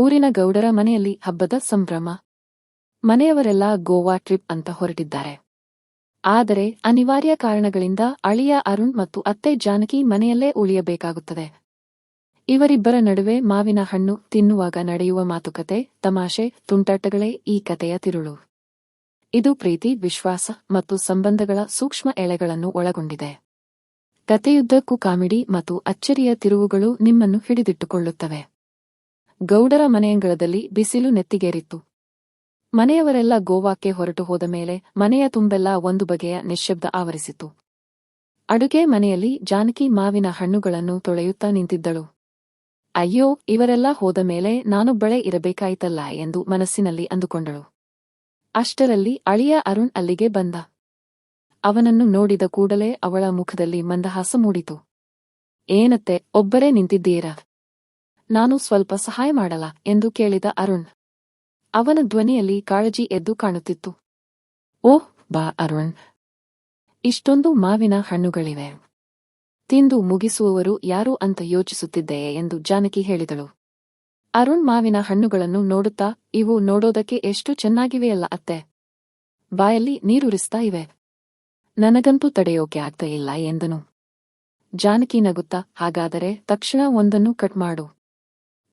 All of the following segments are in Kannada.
ಊರಿನ ಗೌಡರ ಮನೆಯಲ್ಲಿ ಹಬ್ಬದ ಸಂಭ್ರಮ. ಮನೆಯವರೆಲ್ಲ ಗೋವಾ ಟ್ರಿಪ್ ಅಂತ ಹೊರಟಿದ್ದಾರೆ. ಆದರೆ ಅನಿವಾರ್ಯ ಕಾರಣಗಳಿಂದ ಅಳಿಯ ಅರುಣ್ ಮತ್ತು ಅತ್ತೆ ಜಾನಕಿ ಮನೆಯಲ್ಲೇ ಉಳಿಯಬೇಕಾಗುತ್ತದೆ. ಇವರಿಬ್ಬರ ನಡುವೆ ಮಾವಿನ ಹಣ್ಣು ತಿನ್ನುವಾಗ ನಡೆಯುವ ಮಾತುಕತೆ, ತಮಾಷೆ, ತುಂಟಾಟಗಳೇ ಈ ಕಥೆಯ ತಿರುಳು. ಇದು ಪ್ರೀತಿ, ವಿಶ್ವಾಸ ಮತ್ತು ಸಂಬಂಧಗಳ ಸೂಕ್ಷ್ಮ ಎಳೆಗಳನ್ನು ಒಳಗೊಂಡಿದೆ. ಕಥೆಯುದ್ದಕ್ಕೂ ಕಾಮಿಡಿ ಮತ್ತು ಅಚ್ಚರಿಯ ತಿರುವುಗಳು ನಿಮ್ಮನ್ನು ಹಿಡಿದಿಟ್ಟುಕೊಳ್ಳುತ್ತವೆ. ಗೌಡರ ಮನೆಯಂಗಳದಲ್ಲಿ ಬಿಸಿಲು ನೆತ್ತಿಗೇರಿತ್ತು. ಮನೆಯವರೆಲ್ಲ ಗೋವಾಕ್ಕೆ ಹೊರಟು ಹೋದ ಮೇಲೆ ಮನೆಯ ತುಂಬೆಲ್ಲ ಒಂದು ಬಗೆಯ ನಿಶ್ಶಬ್ದ ಆವರಿಸಿತು. ಅಡುಗೆ ಮನೆಯಲ್ಲಿ ಜಾನಕಿ ಮಾವಿನ ಹಣ್ಣುಗಳನ್ನು ತೊಳೆಯುತ್ತಾ ನಿಂತಿದ್ದಳು. ಅಯ್ಯೋ, ಇವರೆಲ್ಲ ಹೋದ ಮೇಲೆ ನಾನೊಬ್ಬಳೇ ಇರಬೇಕಾಯಿತಲ್ಲ ಎಂದು ಮನಸ್ಸಿನಲ್ಲಿ ಅಂದುಕೊಂಡಳು. ಅಷ್ಟರಲ್ಲಿ ಅಳಿಯ ಅರುಣ್ ಅಲ್ಲಿಗೆ ಬಂದ. ಅವನನ್ನು ನೋಡಿದ ಕೂಡಲೇ ಅವಳ ಮುಖದಲ್ಲಿ ಮಂದಹಾಸ ಮೂಡಿತು. ಏನತ್ತೆ, ಒಬ್ಬರೇ ನಿಂತಿದ್ದೀರಾ? ನಾನು ಸ್ವಲ್ಪ ಸಹಾಯ ಮಾಡಲ ಎಂದು ಕೇಳಿದ ಅರುಣ್. ಅವನ ಧ್ವನಿಯಲ್ಲಿ ಕಾಳಜಿ ಎದ್ದು ಕಾಣುತ್ತಿತ್ತು. ಓಹ್, ಬಾ ಅರುಣ್. ಇಷ್ಟೊಂದು ಮಾವಿನ ಹಣ್ಣುಗಳಿವೆ. ತಿಂದು ಮುಗಿಸುವವರು ಯಾರು ಅಂತ ಯೋಚಿಸುತ್ತಿದ್ದೆಯೇ ಎಂದು ಜಾನಕಿ ಹೇಳಿದಳು. ಅರುಣ್ ಮಾವಿನ ಹಣ್ಣುಗಳನ್ನು ನೋಡುತ್ತಾ, ಇವು ನೋಡೋದಕ್ಕೆ ಎಷ್ಟು ಚೆನ್ನಾಗಿವೆಯಲ್ಲ ಅತ್ತೆ. ಬಾಯಲ್ಲಿ ನೀರುರಿಸ್ತಾ ಇವೆ. ನನಗಂತೂ ತಡೆಯೋಕೆ ಆಗ್ತಾ ಇಲ್ಲ ಎಂದನು. ಜಾನಕಿ ನಗುತ್ತಾ, ಹಾಗಾದರೆ ತಕ್ಷಣ ಒಂದನ್ನು ಕಟ್ ಮಾಡು.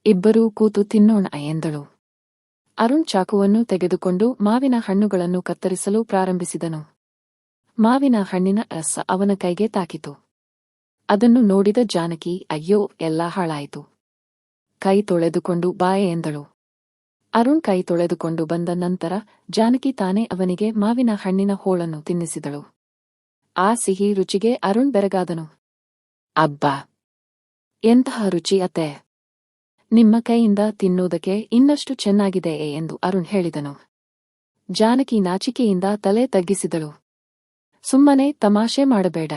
ಇಬ್ಬರೂ ಕೂತು ತಿನ್ನೋಣ ಎಂದಳು. ಅರುಣ್ ಚಾಕುವನ್ನು ತೆಗೆದುಕೊಂಡು ಮಾವಿನ ಹಣ್ಣುಗಳನ್ನು ಕತ್ತರಿಸಲು ಪ್ರಾರಂಭಿಸಿದನು. ಮಾವಿನ ಹಣ್ಣಿನ ರಸ ಅವನ ಕೈಗೆ ತಾಕಿತು. ಅದನ್ನು ನೋಡಿದ ಜಾನಕಿ, ಅಯ್ಯೋ, ಎಲ್ಲ ಹಾಳಾಯಿತು. ಕೈ ತೊಳೆದುಕೊಂಡು ಬಾಯೆ ಎಂದಳು. ಅರುಣ್ ಕೈ ತೊಳೆದುಕೊಂಡು ಬಂದ ನಂತರ ಜಾನಕಿ ತಾನೇ ಅವನಿಗೆ ಮಾವಿನ ಹಣ್ಣಿನ ಹೋಳನ್ನು ತಿನ್ನಿಸಿದಳು. ಆ ಸಿಹಿ ರುಚಿಗೆ ಅರುಣ್ ಬೆರಗಾದನು. ಅಬ್ಬಾ! ಎಂತಹ ರುಚಿ ಅತ್ತೆ! ನಿಮ್ಮ ಕೈಯಿಂದ ತಿನ್ನುವುದಕ್ಕೆ ಇನ್ನಷ್ಟು ಚೆನ್ನಾಗಿದೆಯೇ ಎಂದು ಅರುಣ್ ಹೇಳಿದನು. ಜಾನಕಿ ನಾಚಿಕೆಯಿಂದ ತಲೆ ತಗ್ಗಿಸಿದಳು. ಸುಮ್ಮನೆ ತಮಾಷೆ ಮಾಡಬೇಡ.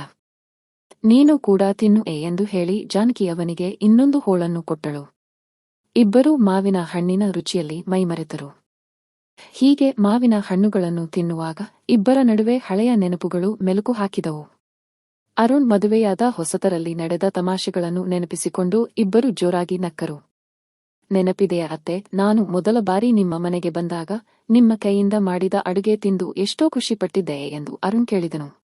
ನೀನು ಕೂಡ ತಿನ್ನು ಎ ಎಂದು ಹೇಳಿ ಜಾನಕಿ ಅವನಿಗೆ ಇನ್ನೊಂದು ಹೋಳನ್ನು ಕೊಟ್ಟಳು. ಇಬ್ಬರೂ ಮಾವಿನ ಹಣ್ಣಿನ ರುಚಿಯಲ್ಲಿ ಮೈಮರೆತರು. ಹೀಗೆ ಮಾವಿನ ಹಣ್ಣುಗಳನ್ನು ತಿನ್ನುವಾಗ ಇಬ್ಬರ ನಡುವೆ ಹಳೆಯ ನೆನಪುಗಳು ಮೆಲುಕು ಹಾಕಿದವು. ಅರುಣ್ ಮದುವೆಯಾದ ಹೊಸತರಲ್ಲಿ ನಡೆದ ತಮಾಷೆಗಳನ್ನು ನೆನಪಿಸಿಕೊಂಡು ಇಬ್ಬರು ಜೋರಾಗಿ ನಕ್ಕರು. ನೆನಪಿದೆಯ ಅತ್ತೆ? ನಾನು ಮೊದಲ ಬಾರಿ ನಿಮ್ಮ ಮನೆಗೆ ಬಂದಾಗ ನಿಮ್ಮ ಕೈಯಿಂದ ಮಾಡಿದ ಅಡುಗೆ ತಿಂದು ಎಷ್ಟೋ ಖುಷಿಪಟ್ಟಿದ್ದೆ ಎಂದು ಅರುಣ್ ಕೇಳಿದನು.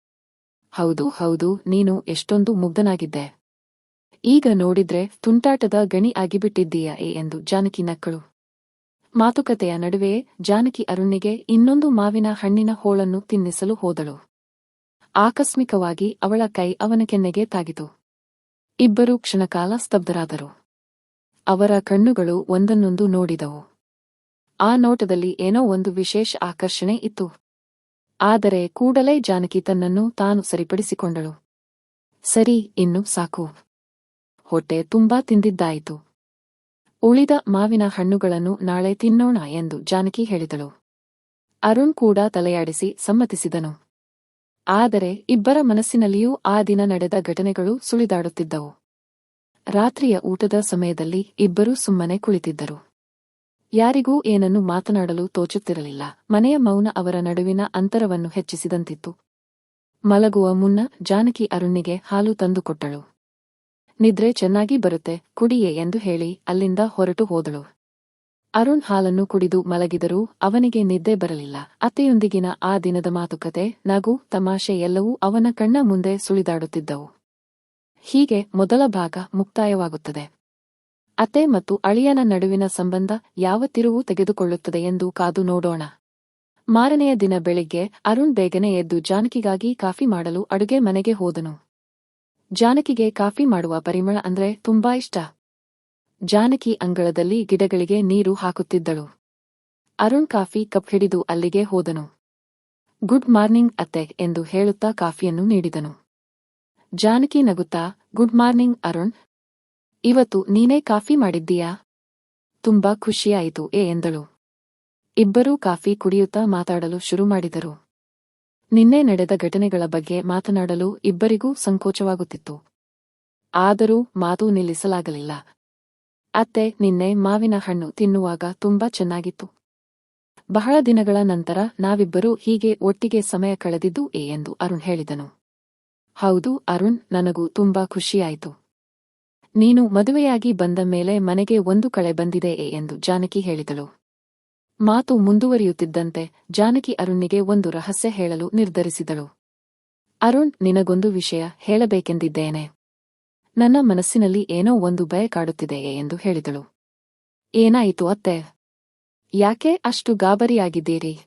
ಹೌದು ಹೌದು, ನೀನು ಎಷ್ಟೊಂದು ಮುಗ್ಧನಾಗಿದ್ದೆ. ಈಗ ನೋಡಿದ್ರೆ ತುಂಟಾಟದ ಗಣಿ ಆಗಿಬಿಟ್ಟಿದ್ದೀಯ ಏ ಎಂದು ಜಾನಕಿ ನಕ್ಕಳು. ಮಾತುಕತೆಯ ನಡುವೆಯೇ ಜಾನಕಿ ಅರುಣಿಗೆ ಇನ್ನೊಂದು ಮಾವಿನ ಹಣ್ಣಿನ ಹೋಳನ್ನು ತಿನ್ನಿಸಲು ಹೋದಳು. ಆಕಸ್ಮಿಕವಾಗಿ ಅವಳ ಕೈ ಅವನ ಕೆನ್ನೆಗೆ ತಾಗಿತು. ಇಬ್ಬರೂ ಕ್ಷಣಕಾಲ ಸ್ತಬ್ಧರಾದರು. ಅವರ ಕಣ್ಣುಗಳು ಒಂದನ್ನೊಂದು ನೋಡಿದವು. ಆ ನೋಟದಲ್ಲಿ ಏನೋ ಒಂದು ವಿಶೇಷ ಆಕರ್ಷಣೆ ಇತ್ತು. ಆದರೆ ಕೂಡಲೇ ಜಾನಕಿ ತನ್ನನ್ನು ತಾನು ಸರಿಪಡಿಸಿಕೊಂಡಳು. ಸರಿ, ಇನ್ನು ಸಾಕು. ಹೊಟ್ಟೆ ತುಂಬಾ ತಿಂದಿದ್ದಾಯಿತು. ಉಳಿದ ಮಾವಿನ ಹಣ್ಣುಗಳನ್ನು ನಾಳೆ ತಿನ್ನೋಣ ಎಂದು ಜಾನಕಿ ಹೇಳಿದಳು. ಅರುಣ್ ಕೂಡ ತಲೆಯಾಡಿಸಿ ಸಮ್ಮತಿಸಿದನು. ಆದರೆ ಇಬ್ಬರ ಮನಸ್ಸಿನಲ್ಲಿಯೂ ಆ ದಿನ ನಡೆದ ಘಟನೆಗಳು ಸುಳಿದಾಡುತ್ತಿದ್ದವು. ರಾತ್ರಿಯ ಊಟದ ಸಮಯದಲ್ಲಿ ಇಬ್ಬರೂ ಸುಮ್ಮನೆ ಕುಳಿತಿದ್ದರು. ಯಾರಿಗೂ ಏನನ್ನು ಮಾತನಾಡಲು ತೋಚುತ್ತಿರಲಿಲ್ಲ. ಮನೆಯ ಮೌನ ಅವರ ನಡುವಿನ ಅಂತರವನ್ನು ಹೆಚ್ಚಿಸಿದಂತಿತ್ತು. ಮಲಗುವ ಮುನ್ನ ಜಾನಕಿ ಅರುಣ್ಣಿಗೆ ಹಾಲು ತಂದುಕೊಟ್ಟಳು ನಿದ್ರೆ ಚೆನ್ನಾಗಿ ಬರುತ್ತೆ, ಕುಡಿಯೆ ಎಂದು ಹೇಳಿ ಅಲ್ಲಿಂದ ಹೊರಟು ಹೋದಳು. ಅರುಣ್ ಹಾಲನ್ನು ಕುಡಿದು ಮಲಗಿದರೂ ಅವನಿಗೆ ನಿದ್ದೆ ಬರಲಿಲ್ಲ. ಅತ್ತೆಯೊಂದಿಗಿನ ಆ ದಿನದ ಮಾತುಕತೆ, ನಗು, ತಮಾಷೆ ಎಲ್ಲವೂ ಅವನ ಕಣ್ಣ ಮುಂದೆ ಸುಳಿದಾಡುತ್ತಿದ್ದವು. ಹೀಗೆ ಮೊದಲ ಭಾಗ ಮುಕ್ತಾಯವಾಗುತ್ತದೆ. ಅತ್ತೆ ಮತ್ತು ಅಳಿಯನ ನಡುವಿನ ಸಂಬಂಧ ಯಾವ ತಿರುವು ತೆಗೆದುಕೊಳ್ಳುತ್ತದೆ ಎಂದು ಕಾದು ನೋಡೋಣ. ಮಾರನೆಯ ದಿನ ಬೆಳಿಗ್ಗೆ ಅರುಣ್ ಬೇಗನೆ ಎದ್ದು ಜಾನಕಿಗಾಗಿ ಕಾಫಿ ಮಾಡಲು ಅಡುಗೆ ಮನೆಗೆ ಹೋದನು. ಜಾನಕಿಗೆ ಕಾಫಿ ಮಾಡುವ ಪರಿಮಳ ಅಂದ್ರೆ ತುಂಬಾ ಇಷ್ಟ. ಜಾನಕಿ ಅಂಗಳದಲ್ಲಿ ಗಿಡಗಳಿಗೆ ನೀರು ಹಾಕುತ್ತಿದ್ದಳು. ಅರುಣ್ ಕಾಫಿ ಕಪ್ ಹಿಡಿದು ಅಲ್ಲಿಗೆ ಹೋದನು. ಗುಡ್ ಮಾರ್ನಿಂಗ್ ಅತ್ತೆ ಎಂದು ಹೇಳುತ್ತಾ ಕಾಫಿಯನ್ನು ನೀಡಿದನು. ಜಾನಕಿ ನಗುತ್ತಾ, ಗುಡ್ ಮಾರ್ನಿಂಗ್, ಅರುಣ್. ಇವತ್ತು ನೀನೇ ಕಾಫಿ ಮಾಡಿದ್ದೀಯಾ? ತುಂಬಾ ಖುಷಿಯಾಯಿತು ಏ ಎಂದಳು. ಇಬ್ಬರೂ ಕಾಫಿ ಕುಡಿಯುತ್ತಾ ಮಾತಾಡಲು ಶುರು ಮಾಡಿದರು. ನಿನ್ನೆ ನಡೆದ ಘಟನೆಗಳ ಬಗ್ಗೆ ಮಾತನಾಡಲು ಇಬ್ಬರಿಗೂ ಸಂಕೋಚವಾಗುತ್ತಿತ್ತು. ಆದರೂ ಮಾತು ನಿಲ್ಲಿಸಲಾಗಲಿಲ್ಲ. ಅತ್ತೆ, ನಿನ್ನೆ ಮಾವಿನ ಹಣ್ಣು ತಿನ್ನುವಾಗ ತುಂಬಾ ಚೆನ್ನಾಗಿತ್ತು. ಬಹಳ ದಿನಗಳ ನಂತರ ನಾವಿಬ್ಬರೂ ಹೀಗೆ ಒಟ್ಟಿಗೆ ಸಮಯ ಕಳೆದಿದ್ದು ಏ ಎಂದು ಅರುಣ್ ಹೇಳಿದನು. ಹೌದು, ಅರುಣ್, ನನಗೂ ತುಂಬಾ ಖುಷಿಯಾಯಿತು. ನೀನು ಮದುವೆಯಾಗಿ ಬಂದ ಮೇಲೆ ಮನೆಗೆ ಒಂದು ಕಳೆ ಬಂದಿದೆ ಎಂದು ಜಾನಕಿ ಹೇಳಿದಳು. ಮಾತು ಮುಂದುವರಿಯುತ್ತಿದ್ದಂತೆ ಜಾನಕಿ ಅರುಣ್ನಿಗೆ ಒಂದು ರಹಸ್ಯ ಹೇಳಲು ನಿರ್ಧರಿಸಿದಳು. ಅರುಣ್, ನಿನಗೊಂದು ವಿಷಯ ಹೇಳಬೇಕೆಂದಿದ್ದೇನೆ. ನನ್ನ ಮನಸ್ಸಿನಲ್ಲಿ ಏನೋ ಒಂದು ಭಯ ಕಾಡುತ್ತಿದೆಯೇ ಎಂದು ಹೇಳಿದಳು. ಏನಾಯಿತು ಅತ್ತೆ? ಯಾಕೆ ಅಷ್ಟು ಗಾಬರಿಯಾಗಿದ್ದೀರಿ?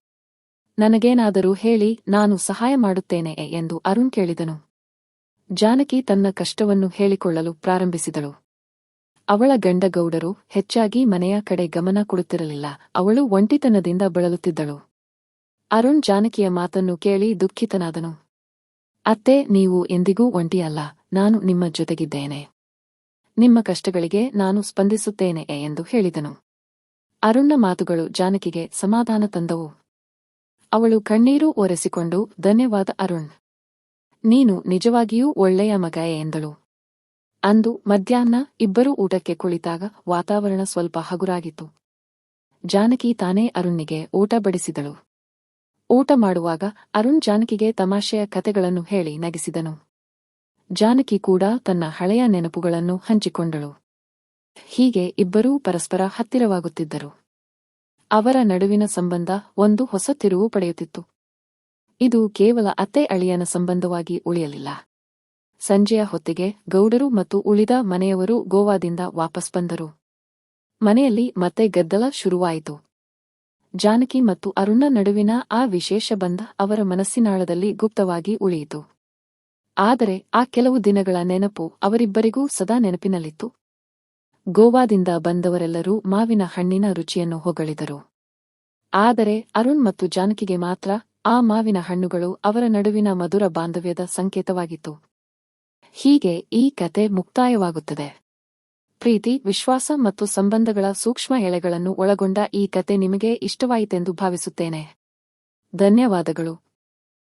ನನಗೇನಾದರೂ ಹೇಳಿ ನಾನು ಸಹಾಯ ಮಾಡುತ್ತೇನೆ ಎಂದು ಅರುಣ್ ಕೇಳಿದನು. ಜಾನಕಿ ತನ್ನ ಕಷ್ಟವನ್ನು ಹೇಳಿಕೊಳ್ಳಲು ಪ್ರಾರಂಭಿಸಿದಳು. ಅವಳ ಗಂಡ ಗೌಡರು ಹೆಚ್ಚಾಗಿ ಮನೆಯ ಕಡೆ ಗಮನ ಕೊಡುತ್ತಿರಲಿಲ್ಲ. ಅವಳು ಒಂಟಿತನದಿಂದ ಬಳಲುತ್ತಿದ್ದಳು. ಅರುಣ್ ಜಾನಕಿಯ ಮಾತನ್ನು ಕೇಳಿ ದುಃಖಿತನಾದನು. ಅತ್ತೆ, ನೀವು ಎಂದಿಗೂ ಒಂಟಿಯಲ್ಲ. ನಾನು ನಿಮ್ಮ ಜೊತೆಗಿದ್ದೇನೆ. ನಿಮ್ಮ ಕಷ್ಟಗಳಿಗೆ ನಾನು ಸ್ಪಂದಿಸುತ್ತೇನೆ ಎಂದು ಹೇಳಿದನು. ಅರುಣ್ನ ಮಾತುಗಳು ಜಾನಕಿಗೆ ಸಮಾಧಾನ ತಂದವು. ಅವಳು ಕಣ್ಣೀರು ಒರೆಸಿಕೊಂಡು, ಧನ್ಯವಾದ ಅರುಣ್. ನೀನು ನಿಜವಾಗಿಯೂ ಒಳ್ಳೆಯ ಮಗ ಎಂದಳು. ಅಂದು ಮಧ್ಯಾಹ್ನ ಇಬ್ಬರೂ ಊಟಕ್ಕೆ ಕುಳಿತಾಗ ವಾತಾವರಣ ಸ್ವಲ್ಪ ಹಗುರಾಗಿತ್ತು. ಜಾನಕಿ ತಾನೇ ಅರುಣ್ನಿಗೆ ಊಟ ಬಡಿಸಿದಳು. ಊಟ ಮಾಡುವಾಗ ಅರುಣ್ ಜಾನಕಿಗೆ ತಮಾಷೆಯ ಕತೆಗಳನ್ನು ಹೇಳಿ ನಗಿಸಿದನು. ಜಾನಕಿ ಕೂಡ ತನ್ನ ಹಳೆಯ ನೆನಪುಗಳನ್ನು ಹಂಚಿಕೊಂಡಳು. ಹೀಗೆ ಇಬ್ಬರೂ ಪರಸ್ಪರ ಹತ್ತಿರವಾಗುತ್ತಿದ್ದರು. ಅವರ ನಡುವಿನ ಸಂಬಂಧ ಒಂದು ಹೊಸ ತಿರುವು ಪಡೆಯುತ್ತಿತ್ತು. ಇದು ಕೇವಲ ಅತ್ತೆ ಅಳಿಯನ ಸಂಬಂಧವಾಗಿ ಉಳಿಯಲಿಲ್ಲ. ಸಂಜೆಯ ಹೊತ್ತಿಗೆ ಗೌಡರು ಮತ್ತು ಉಳಿದ ಮನೆಯವರು ಗೋವಾದಿಂದ ವಾಪಸ್ ಬಂದರು. ಮನೆಯಲ್ಲಿ ಮತ್ತೆ ಗದ್ದಲ ಶುರುವಾಯಿತು. ಜಾನಕಿ ಮತ್ತು ಅರುಣ ನಡುವಿನ ಆ ವಿಶೇಷ ಬಂಧ ಅವರ ಮನಸ್ಸಿನಾಳದಲ್ಲಿ ಗುಪ್ತವಾಗಿ ಉಳಿಯಿತು. ಆದರೆ ಆ ಕೆಲವು ದಿನಗಳ ನೆನಪು ಅವರಿಬ್ಬರಿಗೂ ಸದಾ ನೆನಪಿನಲ್ಲಿತ್ತು. ಗೋವಾದಿಂದ ಬಂದವರೆಲ್ಲರೂ ಮಾವಿನ ಹಣ್ಣಿನ ರುಚಿಯನ್ನು ಹೊಗಳಿದರು. ಆದರೆ ಅರುಣ್ ಮತ್ತು ಜಾನಕಿಗೆ ಮಾತ್ರ ಆ ಮಾವಿನ ಹಣ್ಣುಗಳು ಅವರ ನಡುವಿನ ಮಧುರ ಬಾಂಧವ್ಯದ ಸಂಕೇತವಾಗಿತ್ತು. ಹೀಗೆ ಈ ಕತೆ ಮುಕ್ತಾಯವಾಗುತ್ತದೆ. ಪ್ರೀತಿ, ವಿಶ್ವಾಸ ಮತ್ತು ಸಂಬಂಧಗಳ ಸೂಕ್ಷ್ಮ ಎಳೆಗಳನ್ನು ಒಳಗೊಂಡ ಈ ಕತೆ ನಿಮಗೆ ಇಷ್ಟವಾಯಿತೆಂದು ಭಾವಿಸುತ್ತೇನೆ. ಧನ್ಯವಾದಗಳು.